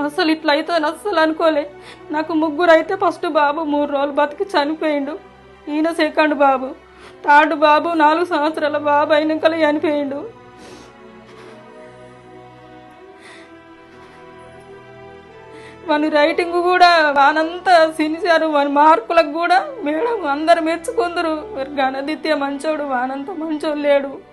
అసలు ఇట్లా అయితే అస్సలు అనుకోలే. నాకు ముగ్గురు అయితే ఫస్ట్ బాబు మూడు రోజులు బతికి చనిపోయిండు. ఈయన సెకండ్ బాబు. థర్డ్ బాబు నాలుగు సంవత్సరాల బాబు అయినాకలే చనిపోయిండు. మన రైటింగ్ కూడా వానంతా సినిసారు మన మార్కులకు కూడా మేడం అందరు మెచ్చుకుందరు. మరి గణదిత్య మంచోడు వానంతా మంచోడు లేడు.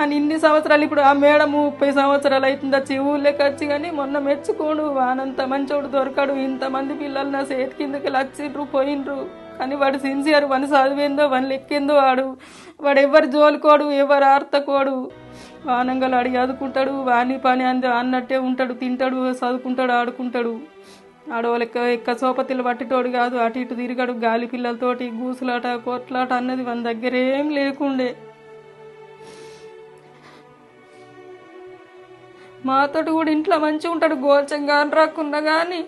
అని ఇన్ని సంవత్సరాలు ఇప్పుడు ఆ మేడం ముప్పై సంవత్సరాలు అవుతుంది వచ్చి ఊళ్ళోకి వచ్చి కానీ మొన్న మెచ్చుకోడు వానంత మంచోడు దొరకడు ఇంతమంది పిల్లలు నా సేతి కిందకి వచ్చిండ్రు పోయిండ్రు. కానీ వాడు సిన్సియర్ వన్ చదివిందో వన్ లెక్కిందో వాడు. వాడు ఎవరు జోలుకోడు ఎవరు ఆర్తకోడు. వానంగలు అడిగి ఆదుకుంటాడు వాని పని అంది అన్నట్టే ఉంటాడు తింటాడు చదువుకుంటాడు ఆడుకుంటాడు. ఆడవాళ్ళకి ఎక్క సోపతిలు పట్టేటోడు కాదు అటు ఇటు తిరిగాడు గాలి పిల్లలతోటి గూసులాట కొట్లాట అన్నది మన దగ్గర ఏం లేకుండే. మాతోటి కూడా ఇంట్లో మంచిగా ఉంటాడు గోల్చంగా అని రాకుండా కానీ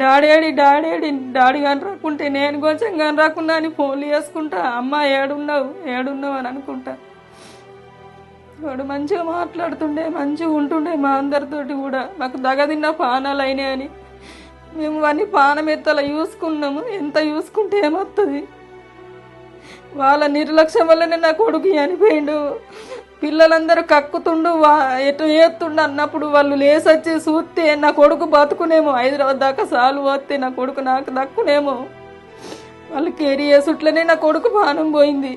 డాడేడి డాడేడి డాడీ కాని రాకుంటే నేను గోచంగా అని రాకుండా అని ఫోన్లు చేసుకుంటా అమ్మ ఏడున్నావు ఏడున్నావు అని అనుకుంటా. వాడు మంచిగా మాట్లాడుతుండే మంచిగా ఉంటుండే మా అందరితోటి కూడా. మాకు దగదిన్న పానాలు అయినాయని మేము అన్ని పానం ఎత్తలా చూసుకున్నాము ఎంత చూసుకుంటే ఏమొస్తుంది వాళ్ళ నిర్లక్ష్యం వల్లనే నా కొడుకు చనిపోయిండు. పిల్లలందరూ కక్కుతుండు వా ఎటు ఏత్తుండు అన్నప్పుడు వాళ్ళు లేసొచ్చి చూస్తే నా కొడుకు బతుకునేమో హైదరాబాద్ దాకా సాలు పోతే నా కొడుకు నాకు దక్కునేమో. వాళ్ళు కేరీ చేసుట్లనే నా కొడుకు బాణం పోయింది.